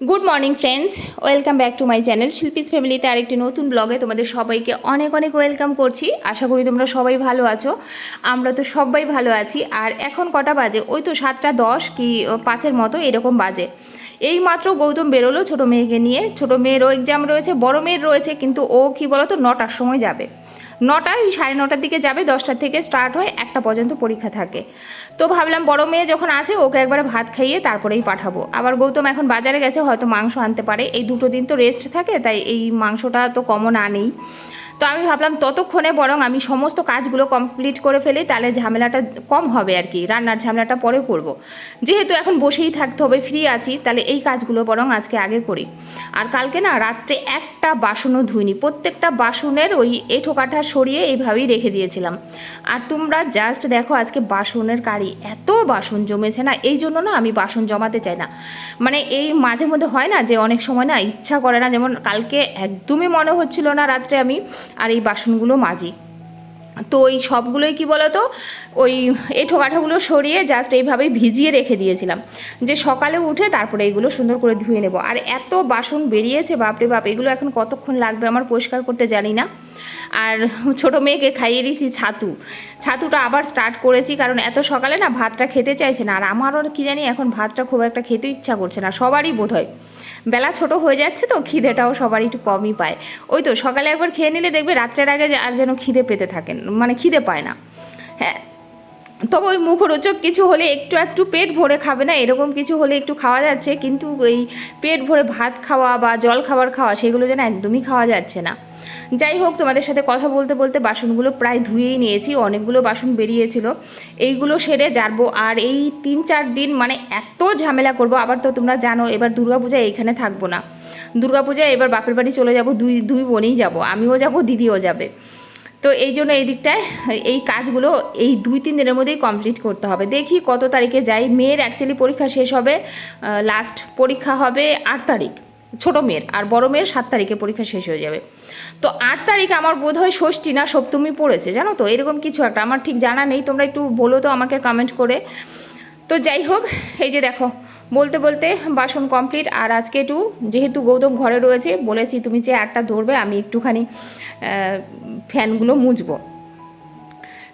Good morning friends welcome back to my channel Shilpi's ফ্যামিলিতে আরেকটি নতুন ব্লগে তোমাদের সবাইকে অনেক অনেক ওয়েলকাম করছি। আশা করি তোমরা সবাই ভালো আছো। আমরা তো সবাই ভালো আছি। আর এখন কটা বাজে? ওই তো সাতটা দশ কি পাঁচের মতো এরকম বাজে। এই মাত্র গৌতম বেরোলো ছোটো মেয়েকে নিয়ে। ছোটো মেয়েরও এক্সাম রয়েছে, বড় মেয়ের রয়েছে, কিন্তু ও কি বলতো, নটার সময় যাবে। নটা ওই সাড়ে নটার দিকে যাবে, দশটার থেকে স্টার্ট হয়, একটা পর্যন্ত পরীক্ষা থাকে। তো ভাবলাম বড় মেয়ে যখন আছে, ওকে একবারে ভাত খাইয়ে তারপরেই পাঠাবো। আবার গৌতম এখন বাজারে গেছে, হয়তো মাংস আনতে পারে। এই দুটো দিন তো রেস্ট থাকে, তাই এই মাংসটা তো কমন আনেই। তো আমি ভাবলাম ততক্ষণে বরং আমি সমস্ত কাজগুলো কমপ্লিট করে ফেলি, তাহলে ঝামেলাটা কম হবে আর কি, রান্নার ঝামেলাটা পরে করব। যেহেতু এখন বসেই থাকতে হবে ফ্রি আছি, তাহলে এই কাজগুলো বরং আজকে আগে করি। আর কালকে না রাত্রে একটা বাসনও ধুইনি, প্রত্যেকটা বাসনের ওই এঁঠো কাঠা সরিয়ে এইভাবেই রেখে দিয়েছিলাম। আর তোমরা জাস্ট দেখো আজকে বাসনের কারি, এত বাসন জমেছে না, এই জন্য না আমি বাসন জমাতে চাই না। মানে এই মাঝে মধ্যে হয় না যে অনেক সময় না ইচ্ছা করে না, যেমন কালকে একদমই মনে হচ্ছিল না রাত্রে আমি আর এই বাসনগুলো মাজি। তো ওই সবগুলোই কি বলতো, ওই এঁঠো কাঠাগুলো সরিয়ে জাস্ট এইভাবেই ভিজিয়ে রেখে দিয়েছিলাম। যে সকালে উঠে তারপরে এগুলো সুন্দর করে ধুয়ে নেব। আর এত বাসন বেরিয়েছে, বাপরে বাপ, এগুলো এখন কতক্ষণ লাগবে আমার পরিষ্কার করতে জানি না। আর ছোট মেয়েকে খাইয়ে দিয়েছি ছাতু। ছাতুটা আবার স্টার্ট করেছি, কারণ এত সকালে না ভাতটা খেতে চাইছে না। আর আমারও কি জানি এখন ভাতটা খুব একটা খেতে ইচ্ছা করছে না, সবারই বোধ হয় বেলা ছোট হয়ে যাচ্ছে তো, খিদেটাও সবার একটু কমই পায়। ওই তো, সকালে একবার খেয়ে নিলে দেখবে রাত্রের আগে আর যেন খিদে পেতে থাকেন মানে খিদে পায় না। হ্যাঁ তবে ওই মুখরোচক কিছু হলে একটু একটু পেট ভরে খাবে না, এরকম কিছু হলে একটু খাওয়া যাচ্ছে, কিন্তু ওই পেট ভরে ভাত খাওয়া বা জল খাবার খাওয়া, সেগুলো যেন একদমই খাওয়া যাচ্ছে না। যাই হোক, তোমাদের সাথে কথা বলতে বলতে বাসনগুলো প্রায় ধুয়েই নিয়েছি, অনেকগুলো বাসন বেরিয়েছিল। এইগুলো সেরে যাব আর এই তিন চার দিন মানে এত ঝামেলা করব, আবার তো তোমরা জানো, এবার দুর্গাপূজায় এইখানে থাকব না। দুর্গাপূজায় এবার বাপের বাড়ি চলে যাব, দুই দুই বোনেই যাব, আমিও যাব, দিদিও যাবে। তো এই জন্য এই দিকটায় এই কাজগুলো এই দুই, তিন দিনের মধ্যেই কমপ্লিট করতে হবে। দেখি কত তারিখে যাই। মেয়ের অ্যাকচুয়ালি পরীক্ষা শেষ হবে লাস্ট পরীক্ষা হবে আট তারিখ। ছোট মেয়ের, আর বড় মেয়ের সাত তারিখে পরীক্ষা শেষ হয়ে যাবে। তো আট তারিখ আমার বোধ হয় ষষ্ঠী না সপ্তমী পড়েছে, জানো তো? এরকম কিছু একটা, আমার ঠিক জানা নেই, তোমরা একটু বলো তো আমাকে কমেন্ট করে। তো যাই হোক, এই যে দেখো, বলতে বলতে বাসন কমপ্লিট আর আজকে একটু যেহেতু গৌতম ঘরে রয়েছে, বলেছি তুমি চেয়ারটা ধরবে, আমি একটুখানি ফ্যানগুলো মুছবো।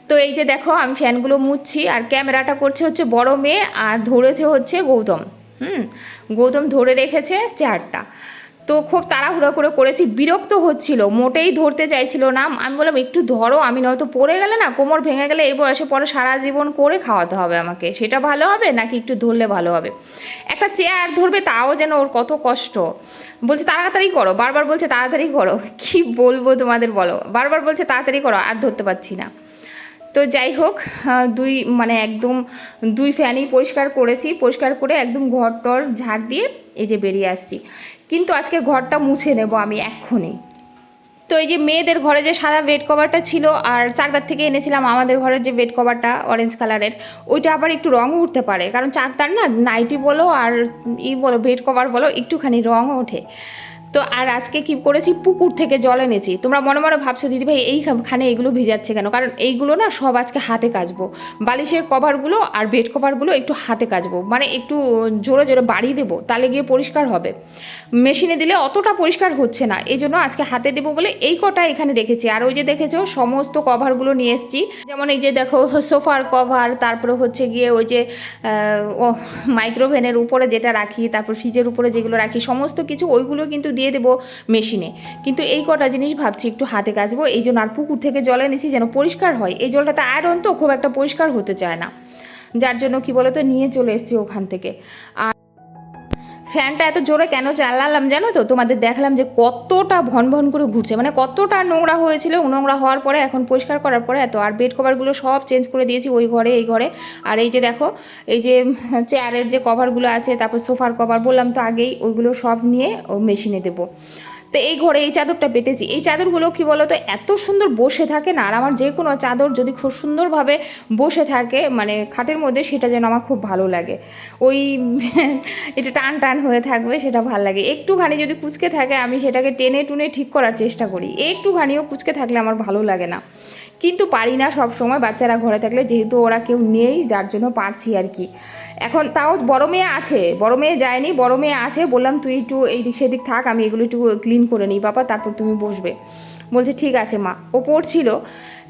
তো এই যে দেখো, আমি ফ্যানগুলো মুছছি, আর ক্যামেরাটা করছে হচ্ছে বড় মেয়ে, আর ধরেছে হচ্ছে গৌতম। হুম, গৌতম ধরে রেখেছে চেয়ারটা। তো খুব তাড়াহুড়ো করে করেছি, বিরক্ত হচ্ছিল, মোটেই ধরতে চাইছিল না। আমি বললাম, একটু ধরো, আমি নয়তো পড়ে গেলে না, কোমর ভেঙে গেলে এই বয়সে পরে সারা জীবন করে খাওয়াতে হবে আমাকে। সেটা ভালো হবে নাকি একটু ধরলে ভালো হবে? একটা চেয়ার ধরবে তাও যেন ওর কত কষ্ট। বলছে, তাড়াতাড়ি করো। বারবার বলছে, তাড়াতাড়ি করো। কি বলব তোমাদের বলো? বারবার বলছে, তাড়াতাড়ি করো, আর ধরতে পারছি না। তো যাই হোক দুই মানে একদম দুই ফ্যানই পরিষ্কার করেছি। পরিষ্কার করে একদম ঘর টর ঝাড় দিয়ে এই যে বেরিয়ে আসছি। কিন্তু আজকে ঘরটা মুছে নেব আমি এক্ষুনি। তো এই যে মেয়েদের ঘরে যে সাদা বেড কভারটা ছিল আর চাকদার থেকে এনেছিলাম আমাদের ঘরের যে বেড কভারটা অরেঞ্জ কালারের ওইটা আবার একটু রঙ উঠতে পারে। কারণ চাকদার না নাইটি বলো আর ই বলো বেড কভার বলো, একটুখানি রঙও ওঠে। তো আর আজকে কি করেছি? পুকুর থেকে জল এনেছি। তোমরা মনে মনে ভাবছ দিদিভাই এইখানে এগুলো ভিজাচ্ছে কেন? কারণ এইগুলো না সব আজকে হাতে কাচবো। বালিশের কভারগুলো আর বেড কভারগুলো একটু হাতে কাচবো। মানে একটু জোরে জোরে বাড়িয়ে দেবো, তাহলে গিয়ে পরিষ্কার হবে। মেশিনে দিলে অতটা পরিষ্কার হচ্ছে না। এই জন্য আজকে হাতে দেবো বলে এই কটা এখানে রেখেছি। আর ওই যে দেখেছ, সমস্ত কভারগুলো নিয়ে এসেছি। যেমন এই যে দেখো, সোফার কভার, তারপরে হচ্ছে গিয়ে ওই যে ও, মাইক্রোভেনের উপরে যেটা রাখি, তারপর ফ্রিজের উপরে যেগুলো রাখি, সমস্ত কিছু, ওইগুলো কিন্তু দিয়ে দেবো মেশিনে। কিন্তু এই কটা জিনিস ভাবছি একটু হাতে কাচবো, এই জন্য আর পুকুর থেকে জল এনেছি যেন পরিষ্কার হয়। এই জলটা তো আয়রন তো, খুব একটা পরিষ্কার হতে চায় না। যার জন্য কি বলতো, নিয়ে চলে এসেছি ওখান থেকে। আর ফ্যানটা এত জোরে কেন চালালাম জানো তো? তোমাদের দেখলাম যে কতটা ভন ভন করে ঘুরছে। মানে কতটা নোংরা হয়েছিল। নোংরা হওয়ার পরে, এখন পরিষ্কার করার পরে, এত আর বেড কভারগুলো সব চেঞ্জ করে দিয়েছি ওই ঘরে, এই ঘরে। আর এই যে দেখো, এই যে চেয়ারের যে কভারগুলো আছে, তারপর সোফার কভার বললাম তো আগেই, ওইগুলো সব নিয়ে ও মেশিনে দেবো। তো এই ঘরে এই চাদরটা পেতেছি এই চাদরগুলো কি বলতো, এত সুন্দর বসে থাকে না, আর আমার যে কোনো চাদর যদি খুব সুন্দরভাবে বসে থাকে মানে খাটের মধ্যে, সেটা যেন আমার খুব ভালো লাগে। ওই এটা টান টান হয়ে থাকবে, সেটা ভালো লাগে। একটুখানি যদি কুচকে থাকে, আমি সেটাকে টেনে টুনে ঠিক করার চেষ্টা করি। একটুখানিও কুচকে থাকলে আমার ভালো লাগে না। কিন্তু পারি না সব সময় বাচ্চারা ঘরে থাকলে, যেহেতু ওরা কেউ নেই, যার জন্য পারছি আর কি। এখন তাও বড় মেয়ে আছে, বড় মেয়ে যায়নি, বড় মেয়ে আছে, বললাম তুই একটু এই দিক সেদিক থাক, আমি এগুলো একটু ক্লিন করে নিই, বাবা তারপর তুমি বসবে। বলছে, ঠিক আছে মা। ও পড়ছিল।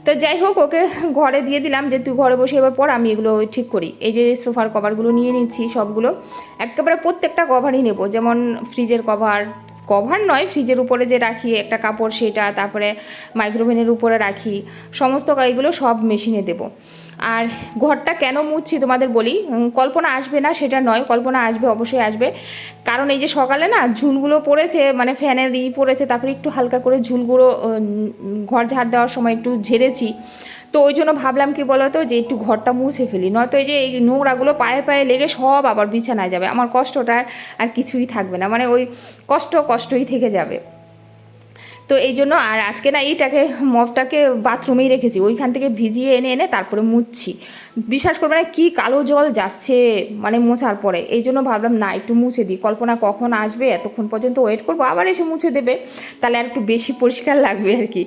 তো যাই হোক, ওকে ঘরে দিয়ে দিলাম যে, তুই ঘরে বসে এবার পর আমি এগুলো ঠিক করি। এই যে সোফার কভারগুলো নিয়ে নিচ্ছি সবগুলো। একেবারে প্রত্যেকটা কভারই নেব, যেমন ফ্রিজের কভার কভার নয় ফ্রিজের উপরে যে রাখি, একটা কাপড় সেটা, তারপরে মাইক্রোওভেনের উপরে রাখি, সমস্ত এগুলো সব মেশিনে দেবো। আর ঘরটা কেন মুছছি তোমাদের বলি কল্পনা আসবে না, সেটা নয়, কল্পনা আসবে, অবশ্যই আসবে। কারণ এই যে সকালে না, ঝুলগুলো পড়েছে মানে ফ্যানের ই পড়েছে, তারপরে একটু হালকা করে ঝুলগুলো ঘর ঝাড় দেওয়ার সময় একটু ঝেড়েছি। তো ওই জন্য ভাবলাম কি বলতো যে একটু ঘরটা মুছে ফেলি। নয়তো এই যে এই নোংরাগুলো পায়ে পায়ে লেগে সব আবার বিছানায় যাবে। আমার কষ্টটা আর কিছুই থাকবে না। মানে ওই কষ্ট কষ্টই থেকে যাবে। তো এই জন্য আর আজকে না এইটাকে মফটাকে বাথরুমেই রেখেছি। ওইখান থেকে ভিজিয়ে এনে এনে তারপরে মুছছি। বিশ্বাস করবে না কী কালো জল যাচ্ছে মানে মোছার পরে। এই জন্য ভাবলাম, না, একটু মুছে দিই। কল্পনা কখন আসবে, এতক্ষণ পর্যন্ত ওয়েট করব, আবার এসে মুছে দেবে। তাহলে আর একটু বেশি পরিষ্কার লাগবে আর কি।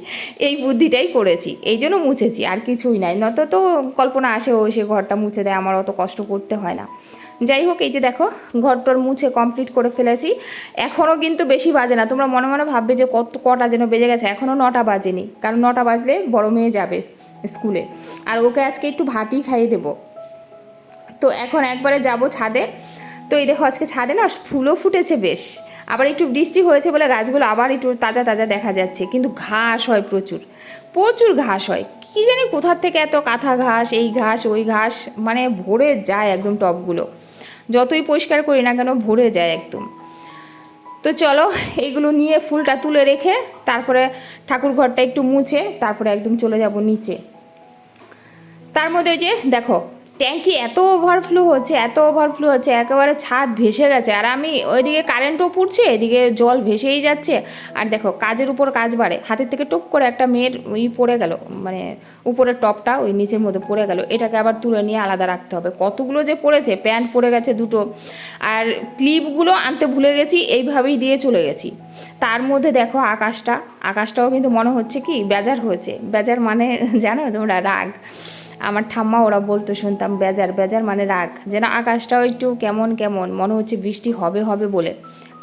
এই বুদ্ধিটাই করেছি। এই জন্য মুছেছি, আর কিছুই নাই। নত তো কল্পনা আসে, ও এসে ঘরটা মুছে দেয়, আমার অত কষ্ট করতে হয় না। যাই হোক, এই যে দেখো, ঘরটর মুছে কমপ্লিট করে ফেলেছি। এখনও কিন্তু বেশি বাজে না। তোমরা মনে মনে ভাববে যে কত, কটা যেন বেজে গেছে। এখনও নটা বাজেনি। কারণ নটা বাজলে বড় মেয়ে যাবে স্কুলে। আর ওকে আজকে একটু ভাতই খাইয়ে দেবো। তো এখন একবারে যাব ছাদে। তো এই দেখো, আজকে ছাদে না ফুলও ফুটেছে বেশ। আবার একটু বৃষ্টি হয়েছে বলে গাছগুলো আবার একটু তাজা তাজা দেখা যাচ্ছে। কিন্তু ঘাস হয় প্রচুর। প্রচুর ঘাস হয়। কী জানি কোথার থেকে এত কাঁথা ঘাস, এই ঘাস, ওই ঘাস মানে ভরে যায় একদম টবগুলো যতই পরিষ্কার করি না কেন ভরে যায় একদম। তো চলো, এগুলো নিয়ে ফুলটা তুলে রেখে তারপরে ঠাকুর ঘরটা একটু মুছে, তারপরে একদম চলে যাব নিচে। তার মধ্যে যে দেখো ট্যাঙ্কি এত ওভারফ্লো হচ্ছে, এত ওভারফ্লো হচ্ছে, একেবারে ছাদ ভেসে গেছে। আর আমি ওইদিকে কারেন্টও পুড়ছে, এদিকে জল ভেসেই যাচ্ছে। আর দেখো, কাজের উপর কাজ বাড়ে। হাতের থেকে টুপ করে একটা মেয়ের ওই পড়ে গেল মানে উপরের টপটা ওই নিচের মধ্যে পড়ে গেল। এটাকে আবার তুলে নিয়ে আলাদা রাখতে হবে। কতগুলো যে পড়েছে, প্যান্ট পড়ে গেছে দুটো। আর ক্লিপগুলো আনতে ভুলে গেছি, এইভাবেই দিয়ে চলে গেছি। তার মধ্যে দেখো আকাশটা। আকাশটাও কিন্তু মনে হচ্ছে কি, বেজার হয়েছে। বেজার মানে জানো তোমরা, রাগ। আমার ঠাম্মা ওরা বলতো শুনতাম, বেজার বেজার মানে রাগ। যেন আকাশটাও একটু কেমন কেমন, মনে হচ্ছে বৃষ্টি হবে হবে বলে।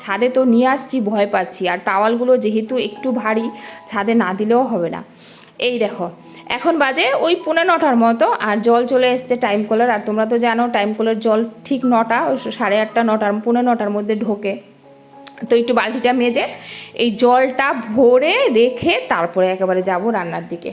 ছাদে তো নিয়ে আসছি, ভয় পাচ্ছি। আর টাওয়ালগুলো যেহেতু একটু ভারী, ছাদে না দিলেও হবে না। এই দেখো, এখন বাজে ওই পৌনে নটার মতো, আর জল চলে এসছে টাইম কলের আর তোমরা তো জানো টাইম কলের জল ঠিক নটা, সাড়ে আটটা নটার, পৌনে নটার মধ্যে ঢোকে। তো একটু বালতিটা মেজে এই জলটা ভরে রেখে তারপরে একেবারে যাব রান্নার দিকে।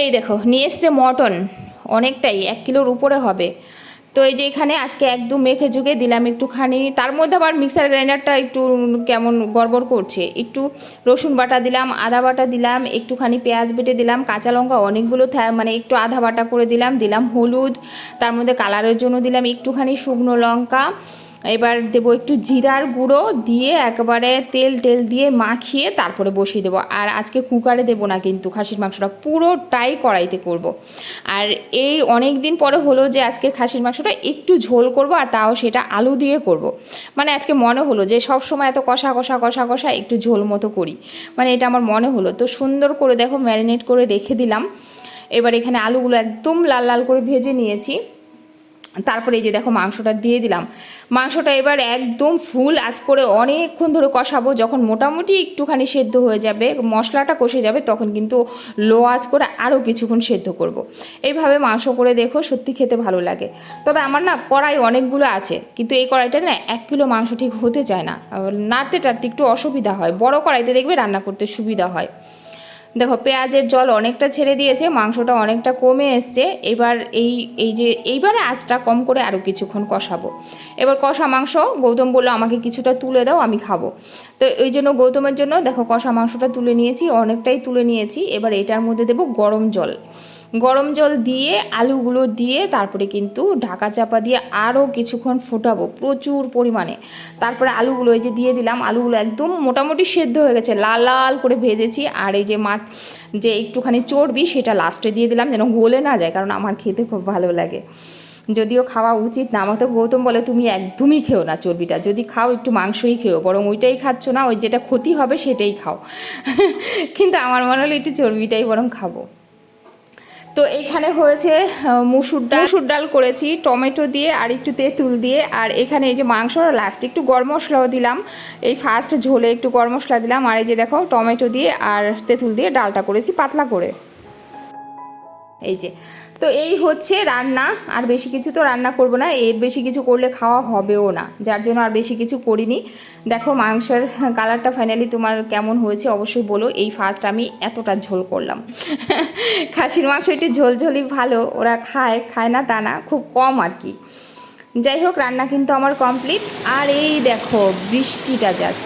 এই দেখো, নিয়ে এসছে মটন, অনেকটাই, এক কিলোর উপরে হবে। তো এই যে এখানে আজকে একদম মেখে ঝুঁকে দিলাম একটুখানি, তার মধ্যে আবার মিক্সার গ্রাইন্ডারটা একটু কেমন গড়বড় করছে। একটু রসুন বাটা দিলাম, আদা বাটা দিলাম, একটুখানি পেঁয়াজ বেটে দিলাম, কাঁচা লঙ্কা অনেকগুলো মানে একটু আধা বাটা করে দিলাম দিলাম হলুদ, তার মধ্যে কালারের জন্য দিলাম একটুখানি শুকনো লঙ্কা এবার দেবো একটু জিরার গুঁড়ো দিয়ে একবারে তেল, টেল দিয়ে মাখিয়ে তারপরে বসিয়ে দেবো। আর আজকে কুকারে দেবো না কিন্তু, খাসির মাংসটা পুরোটাই কড়াইতে করব। আর এই অনেক দিন পরে হলো যে আজকে খাসির মাংসটা একটু ঝোল করব আর তাও সেটা আলু দিয়ে করব। মানে আজকে মনে হলো যে সব সময় এত কষা কষা কষা কষা একটু ঝোল মতো করি। মানে এটা আমার মনে হলো। তো সুন্দর করে দেখো ম্যারিনেট করে রেখে দিলাম। এবার এখানে আলুগুলো একদম লাল লাল করে ভেজে নিয়েছি। তারপরে এই যে দেখো মাংসটা দিয়ে দিলাম। মাংসটা এবার একদম ফুল আজ করে অনেকক্ষণ ধরে কষাবো। যখন মোটামুটি একটুখানি সেদ্ধ হয়ে যাবে, মশলাটা কষে যাবে, তখন কিন্তু লো আঁচ করে আরও কিছুক্ষণ সেদ্ধ করব। এইভাবে মাংস করে দেখো সত্যি খেতে ভালো লাগে। তবে আমার না কড়াই অনেকগুলো আছে, কিন্তু এই কড়াইটা না এক কিলো মাংস ঠিক হতে চায় না। নাড়তে টাড়তে একটু অসুবিধা হয়। বড় কড়াইতে দেখবে রান্না করতে সুবিধা হয়। দেখো, পেঁয়াজের জল অনেকটা ছেড়ে দিয়েছে, মাংসটা অনেকটা কমে এসছে। এবার এই এই যে, এইবারে আঁচটা কম করে আরও কিছুক্ষণ কষাবো। এবার কষা মাংস, গৌতম বলল, আমাকে কিছুটা তুলে দাও, আমি খাব। তো এই জন্য গৌতমের জন্য, দেখো, কষা মাংসটা তুলে নিয়েছি, অনেকটাই তুলে নিয়েছি। এবার এটার মধ্যে দেবো গরম জল। গরম জল দিয়ে, আলুগুলো দিয়ে, তারপরে কিন্তু ঢাকা চাপা দিয়ে আরও কিছুক্ষণ ফোটাবো প্রচুর পরিমাণে। তারপরে আলুগুলো এই যে দিয়ে দিলাম, আলুগুলো একদম মোটামুটি সেদ্ধ হয়ে গেছে, লাল লাল করে ভেজেছি। আর এই যে মাছ যে একটুখানি চর্বি, সেটা লাস্টে দিয়ে দিলাম যেন গলে না যায়, কারণ আমার খেতে খুব ভালো লাগে। যদিও খাওয়া উচিত না আমার তো গৌতম বলে তুমি একদমই খেও না চর্বিটা। যদি খাও, একটু মাংসই খেও, বরং ওইটাই খাচ্ছ না, ওই যেটা ক্ষতি হবে সেটাই খাও। কিন্তু আমার মনে হলো একটু চর্বিটাই বরং খাব। তো এখানে হয়েছে মুসুর ডাল। মুসুর ডাল করেছি, টমেটো দিয়ে আর একটু তেঁতুল দিয়ে। আর এখানে এই যে মাংস লাস্টে একটু গরম মশলাও দিলাম। এই ফার্স্ট ঝোলে একটু গরম মশলা দিলাম। আর এই যে দেখো, টমেটো দিয়ে আর তেঁতুল দিয়ে ডালটা করেছি পাতলা করে। এই যে তো এই হচ্ছে রান্না, আর বেশি কিছু তো রান্না করব না, এর বেশি কিছু করলে খাওয়া হবেও না, যার জন্য আর বেশি কিছু করিনি। দেখো মাংসের কালারটা ফাইনালি তোমার কেমন হয়েছে অবশ্যই বলো, এই ফার্স্ট আমি এতটা ঝোল করলাম। খাসির মাংস একটু ঝোল ঝোলই ভালো, ওরা খায় খায় না তা না, খুব কম আর কি। যাই হোক, রান্না কিন্তু আমার কমপ্লিট আর এই দেখো বৃষ্টিটা জাস্ট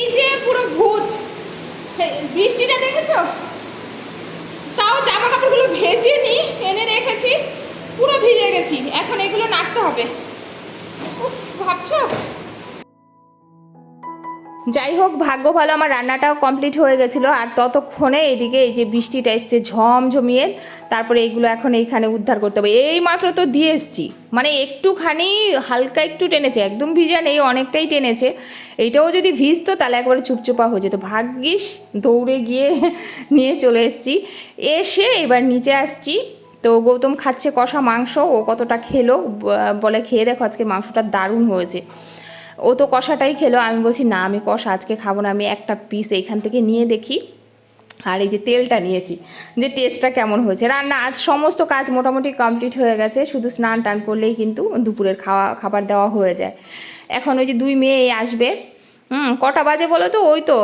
এই যে পুরো ভূত হে, বৃষ্টিটা দেখেছ? তাও জামা কাপড়গুলো ভেজে নি, এনে রেখেছি, পুরো ভিজে গেছি। এখন এগুলো নাড়তে হবে। উফ, ভাবছ? যাই হোক, ভাগ্য ভালো, আমার রান্নাটাও কমপ্লিট হয়ে গেছিল। আর ততক্ষণে এইদিকে এই যে বৃষ্টিটা এসছে ঝমঝমিয়ে, তারপরে এইগুলো এখন এইখানে উদ্ধার করতে হবে। এই মাত্র তো দিয়ে এসছি। মানে একটুখানি, হালকা একটু টেনেছে, একদম ভিজা নেই, অনেকটাই টেনেছে। এইটাও যদি ভিজতো, তাহলে একবারে চুপচুপা হয়ে যেত। ভাগ্যিস, দৌড়ে গিয়ে নিয়ে চলে এসছি। এসে এবার নিচে আসছি। তো গৌতম খাচ্ছে কষা মাংস, ও কতটা খেলো বলে খেয়ে দেখো, আজকে মাংসটা দারুণ হয়েছে। ও তো কষাটাই খেলো, আমি বলছি, না, আমি কষা, আজকে খাব না, আমি একটা পিস এইখান থেকে নিয়ে দেখি। আর এই যে তেলটা নিয়েছি, যে টেস্টটা কেমন হয়েছে। রান্না আজ সমস্ত কাজ মোটামুটি কমপ্লিট হয়ে গেছে, শুধু স্নান টান করলেই কিন্তু দুপুরের খাওয়া, খাবার দেওয়া হয়ে যায়। এখন ওই যে দুই মেয়ে আসবে হুম, কটা বাজে বলো তো? ওই তো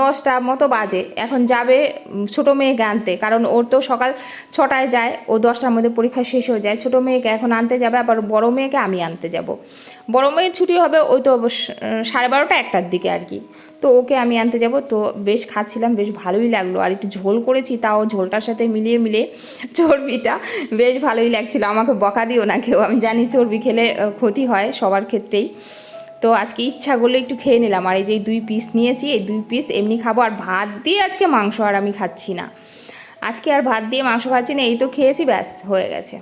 দশটা মতো বাজে। এখন যাবে ছোটো মেয়েকে আনতে, কারণ ওর তো সকাল ছটায় যায়, ও দশটার মধ্যে পরীক্ষা শেষ হয়ে যায়। ছোটো মেয়েকে এখন আনতে যাবে, আবার বড় মেয়েকে আমি আনতে যাব। বড় মেয়ের ছুটি হবে ওই তো সাড়ে বারোটা একটার দিকে আর কি। তো ওকে আমি আনতে যাব। তো বেশ খাচ্ছিলাম, বেশ ভালোই লাগল। আর একটু ঝোল করেছি, তাও ঝোলটার সাথে মিলিয়ে মিলিয়ে চর্বিটা বেশ ভালোই লাগছিল। আমাকে বকা দিও না কেউ, আমি জানি চর্বি খেলে ক্ষতি হয় সবার ক্ষেত্রেই। তো আজকে ইচ্ছা করলে একটু খেয়ে নিলাম। আর এই যে দুই পিস নিয়েছি, এই দুই পিস এমনি খাব আর ভাত দিয়ে আজকে মাংস আর আমি খাচ্ছি না। আজকে আর ভাত দিয়ে মাংস খাচ্ছি না, এই তো খেয়েছি, ব্যাস, হয়ে গেছে।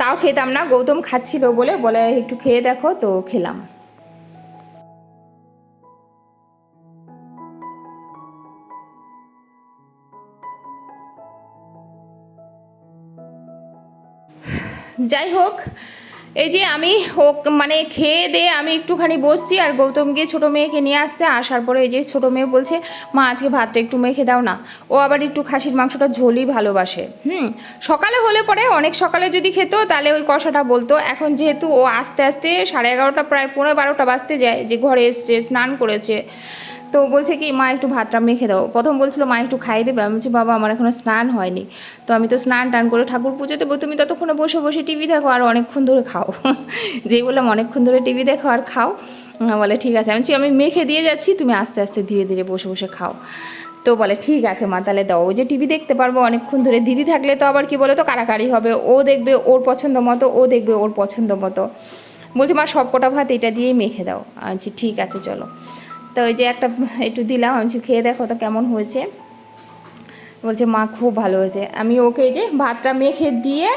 তাও খেতাম না, গৌতম খাচ্ছিল বলে বলে একটু খেয়ে দেখো, তো খেলাম। যাই হোক এই যে আমি হোক মানে খেয়ে দিয়ে আমি একটুখানি বসছি আর গৌতম গিয়ে ছোটো মেয়েকে নিয়ে আসছে। আসার পরে এই যে ছোটো মেয়ে বলছে, মা, আজকে ভাতটা একটু মেখে দাও না। ও আবার একটু খাসির মাংসটা ঝোলই ভালোবাসে। হুম, সকালে হলে পরে অনেক সকালে যদি খেত, তাহলে ওই কষাটা বলতো। এখন যেহেতু ও আস্তে আস্তে সাড়ে এগারোটা, প্রায় পনেরো বারোটা বাজতে যায়, যে ঘরে এসছে, স্নান করেছে। তো বলছে কি, মা, একটু ভাতটা মেখে দাও। প্রথম বলছিল, মা, একটু খাই দেবে। আমি বলছি, বাবা, আমার এখনও স্নান হয়নি। তো আমি তো স্নান টান করে ঠাকুর পুজো দেবো। তুমি ততক্ষণে বসে বসে টিভি দেখো আর অনেকক্ষণ ধরে খাও। যেই বললাম, অনেকক্ষণ ধরে টিভি দেখো আর খাও। বলে, ঠিক আছে। আমি আমি মেখে দিয়ে যাচ্ছি, তুমি আস্তে আস্তে, ধীরে ধীরে বসে বসে খাও। তো বলে, ঠিক আছে মা, তাহলে দাও। ওই যে টিভি দেখতে পারব, অনেকক্ষণ ধরে দিদি থাকলে তো আবার কি বলে তো কারাকারি হবে। ও দেখবে ওর পছন্দ মতো, ও দেখবে ওর পছন্দ মতো। বলছি, মা সব কটা ভাত এটা দিয়েই মেখে দাও। বলছি, ঠিক আছে, চলো। তো ওই যে একটা একটু দিলাম, আমি খেয়ে দেখো তো কেমন হয়েছে? বলছে, মা, খুব ভালো হয়েছে। আমি ওকে যে ভাতটা মেখে দিয়ে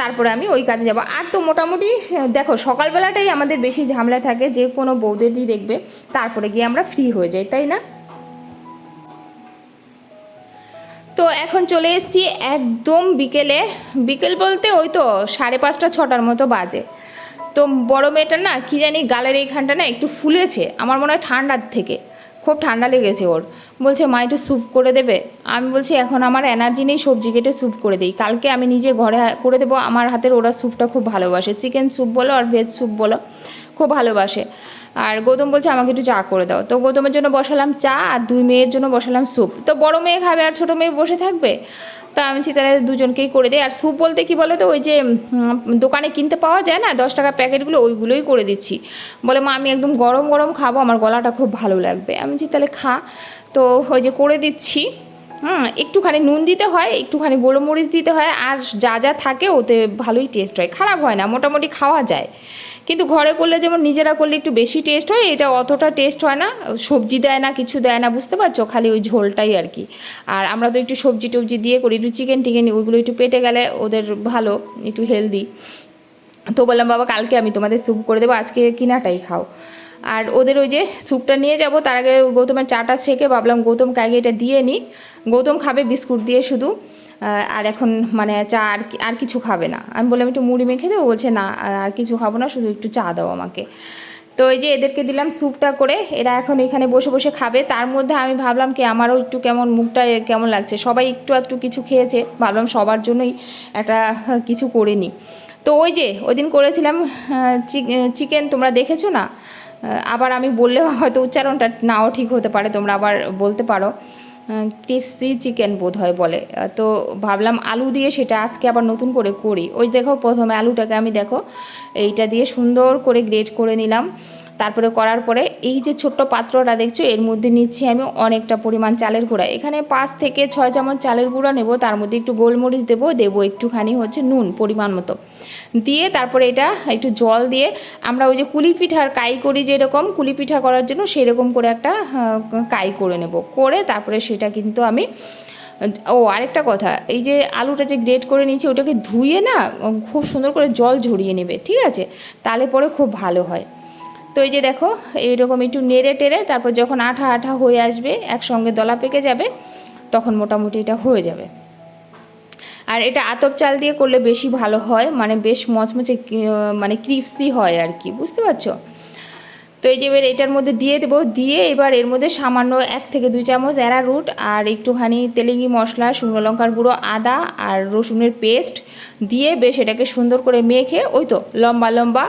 তারপরে আমি ওই কাজে যাব। আর তো মোটামুটি, দেখো, সকালবেলাটাই আমাদের বেশি ঝামেলা থাকে, যে কোনো বৌদেরই দেখবে, তারপরে গিয়ে আমরা ফ্রি হয়ে যাই, তাই না? তো এখন চলে এসেছি একদম বিকেলে। বিকেল বলতে ওই তো সাড়ে পাঁচটা, ছটার মতো বাজে। তো বড় মেয়েটার না কি জানি গালের এইখানটা না একটু ফুলেছে। আমার মনে হয় ঠান্ডার থেকে। খুব ঠান্ডা লেগেছে ওর। বলছে, মা, একটু স্যুপ করে দেবে? আমি বলছি, এখন আমার এনার্জি নেই, সবজি কেটে স্যুপ করে দিই। কালকে আমি নিজে ঘরে করে দেবো। আমার হাতের ওরা স্যুপটা খুব ভালোবাসে। চিকেন স্যুপ বলো আর ভেজ স্যুপ বলো, খুব ভালোবাসে। আর গৌতম বলছে, আমাকে একটু চা করে দাও। তো গৌতমের জন্য বসালাম চা আর দুই মেয়ের জন্য বসালাম স্যুপ। তো বড় মেয়ে খাবে আর ছোটো মেয়ে বসে থাকবে? তা আমি তাহলে দুজনকেই করে দিই আর স্যুপ বলতে কি বলো তো ওই যে দোকানে কিনতে পাওয়া যায় না, দশ টাকা প্যাকেটগুলো ওইগুলোই করে দিচ্ছি। বলে, মা, আমি একদম গরম গরম খাব, আমার গলাটা খুব ভালো লাগবে। আমি বলছি, তাহলে খা। তো ওই যে করে দিচ্ছি। হুম, একটুখানি নুন দিতে হয়, একটুখানি গোলমরিচ দিতে হয়, আর যা যা থাকে ওতে ভালোই টেস্ট হয়। খারাপ হয় না, মোটামুটি খাওয়া যায়। কিন্তু ঘরে করলে যেমন নিজেরা করলে একটু বেশি টেস্ট হয়, এটা অতটা টেস্ট হয় না। সবজি দেয় না, কিছু দেয় না, বুঝতে পারছ? খালি ওই ঝোলটাই আর কি। আর আমরা তো একটু সবজি টবজি দিয়ে করি, একটু চিকেন টিকেন ওইগুলো একটু পেটে গেলে ওদের ভালো, একটু হেলদি তো বললাম, বাবা, কালকে আমি তোমাদের স্যুপ করে দেবো, আজকে কিনাটাই খাও। আর ওদের ওই যে স্যুপটা নিয়ে যাব, তার আগে গৌতমের চাটা ছেঁকে ভাবলাম গৌতমকে আগে এটা দিয়ে নিই গৌতম খাবে বিস্কুট দিয়ে শুধু আর এখন মানে চা আর আর কিছু খাবে না। আমি বললাম, একটু মুড়ি মেখে দেবো বলছে, না, আর কিছু খাব না, শুধু একটু চা দাও আমাকে। তো এই যে এদেরকে দিলাম স্যুপটা করে, এরা এখন এখানে বসে বসে খাবে। তার মধ্যে আমি ভাবলাম কি, আমারও একটু কেমন মুখটা কেমন লাগছে। সবাই একটু একটু কিছু খেয়েছে, ভাবলাম সবার জন্যই একটা, কিছু করে নিই। তো ওই যে ওই দিন করেছিলাম চিকেন তোমরা দেখেছ না? আবার আমি বললেও হয়তো উচ্চারণটা নাও ঠিক হতে পারে, তোমরা আবার বলতে পারো। টিপসি চিকেন বোধ হয় বলে। তো ভাবলাম আলু দিয়ে সেটা আজকে আবার নতুন করে করি। ওই দেখো প্রথমে আলুটাকে আমি দেখো, এইটা দিয়ে সুন্দর করে গ্রেট করে নিলাম। তারপরে করার পরে এই যে ছোট্ট পাত্রটা দেখছ, এর মধ্যে নিচ্ছি আমি অনেকটা পরিমাণ চালের গুঁড়া। এখানে পাঁচ থেকে ছয় চামচ চালের গুঁড়া নেব, তার মধ্যে একটু গোলমরিচ দেবো দেবো একটুখানি হচ্ছে নুন পরিমাণ মতো। দিয়ে তারপরে এটা একটু জল দিয়ে আমরা ওই যে কুলি পিঠার কাই করি যেরকম কুলি পিঠা করার জন্য সেরকম করে একটা কাই করে নেব। করে তারপরে সেটা কিন্তু আমি, ও, আরেকটা কথা, এই যে আলুটা যে গ্রেট করে নিয়েছি, ওটাকে ধুয়ে না খুব সুন্দর করে জল ঝরিয়ে নেবে, ঠিক আছে? তাহলে পরে খুব ভালো হয়। তো এই যে দেখো, এইরকম একটু নেড়ে টেড়ে তারপর যখন আঠা আঠা হয়ে আসবে, একসঙ্গে দলা পেকে যাবে, তখন মোটামুটি এটা হয়ে যাবে। আর এটা আতপ চাল দিয়ে করলে বেশি ভালো হয় মানে বেশ মচমচে মানে ক্রিপসি হয় আর কি, বুঝতে পারছ? তো এই যে এবার এটার মধ্যে দিয়ে দেবো, দিয়ে এবার এর মধ্যে সামান্য এক থেকে দুই চামচ অ্যারারুট আর একটুখানি তেলেঙ্গি মশলা, শুকনো লঙ্কার গুঁড়ো, আদা আর রসুনের পেস্ট দিয়ে বেশ এটাকে সুন্দর করে মেখে, ওই তো লম্বা লম্বা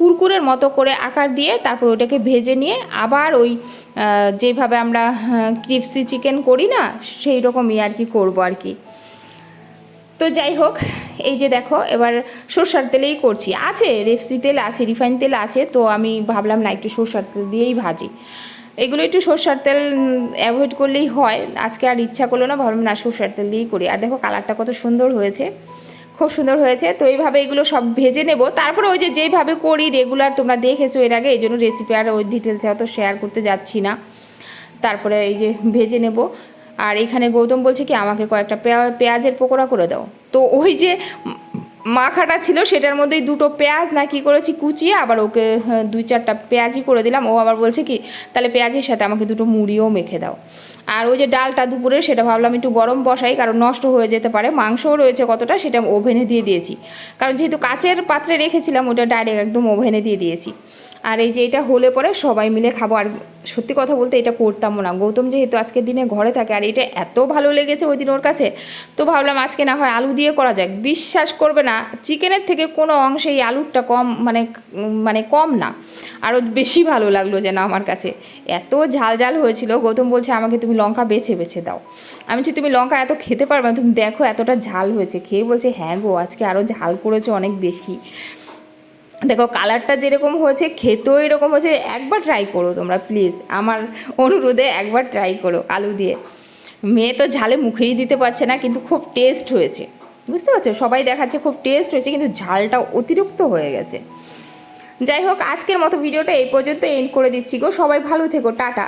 কুরকুরের মতো করে আকার দিয়ে তারপর ওটাকে ভেজে নিয়ে আবার ওই যেভাবে আমরা ক্রিপসি চিকেন করি না সেই রকমই আর কি করব আর কি। তো যাই হোক, এই যে দেখো, এবার সর্ষার তেলেই করছি। আছে, রেপসি তেল আছে, রিফাইন তেল আছে, তো আমি ভাবলাম না একটু সর্ষার তেল দিয়েই ভাজি। এগুলো একটু সর্ষার তেল অ্যাভয়েড করলেই হয়। আজকে আর ইচ্ছা করল না, ভাবলাম না সর্ষার তেল দিয়েই করি। আর দেখো কালারটা কত সুন্দর হয়েছে। খুব সুন্দর হয়েছে। তো এইভাবে এগুলো সব ভেজে নেব। তারপরে ওই যে যেইভাবে করি রেগুলার তোমরা দেখেছ এর আগে এই জন্য রেসিপি আর ওই ডিটেলসে অত শেয়ার করতে যাচ্ছি না। তারপরে এই যে ভেজে নেব। আর এখানে গৌতম বলছে কি আমাকে কয়েকটা পেঁয়া- পেঁয়াজের পকোড়া করে দাও। তো ওই যে মাখাটা ছিল সেটার মধ্যেই দুটো পেঁয়াজ না কি করেছি কুচিয়ে আবার ওকে হ্যাঁ, দুই চারটা পেঁয়াজই করে দিলাম। ও আবার বলছে কি তাহলে পেঁয়াজের সাথে আমাকে দুটো মুড়িও মেখে দাও। আর ওই যে ডালটা দুপুরে সেটা ভাবলাম একটু গরম বসাই, কারণ নষ্ট হয়ে যেতে পারে। মাংসও রয়েছে কতটা, সেটা ওভেনে দিয়ে দিয়েছি। কারণ যেহেতু কাচের পাত্রে রেখেছিলাম, ওটা ডাইরেক্ট একদম ওভেনে দিয়ে দিয়েছি। আর এই যে এটা হলে পরে সবাই মিলে খাব। আর সত্যি কথা বলতে এটা করতামও না। গৌতম যেহেতু আজকের দিনে ঘরে থাকে আর এটা এত ভালো লেগেছে ওই দিন ওর কাছে, তো ভাবলাম আজকে না হয় আলু দিয়ে করা যাক। বিশ্বাস করবে না, চিকেনের থেকে কোনো অংশে এই আলুরটা কম মানে মানে কম না। আরও বেশি ভালো লাগল যেন আমার কাছে। এত ঝাল ঝাল হয়েছিল, গৌতম বলছে আমাকে তুমি লঙ্কা বেছে বেছে দাও। আমি বলছি, তুমি লঙ্কা এত খেতে পারবে না, তুমি দেখো এতটা ঝাল হয়েছে। খেয়ে বলছে হ্যাঁ গো, আজকে আরও ঝাল করেছে অনেক বেশি। দেখো কালারটা যেরকম হয়েছে, খেতেও এরকম হয়েছে, একবার ট্রাই করো তোমরা প্লিজ আমার অনুরোধে একবার ট্রাই করো আলু দিয়ে। মেয়ে তো ঝালে মুখেই দিতে পারছে না, কিন্তু খুব টেস্ট হয়েছে। বুঝতে পারছ? সবাই দেখাচ্ছে খুব টেস্ট হয়েছে, কিন্তু ঝালটা অতিরিক্ত হয়ে গেছে। যাই হোক, আজকের মতো ভিডিওটা এই পর্যন্ত এন্ড করে দিচ্ছি গো। সবাই ভালো থেকো, টাটা।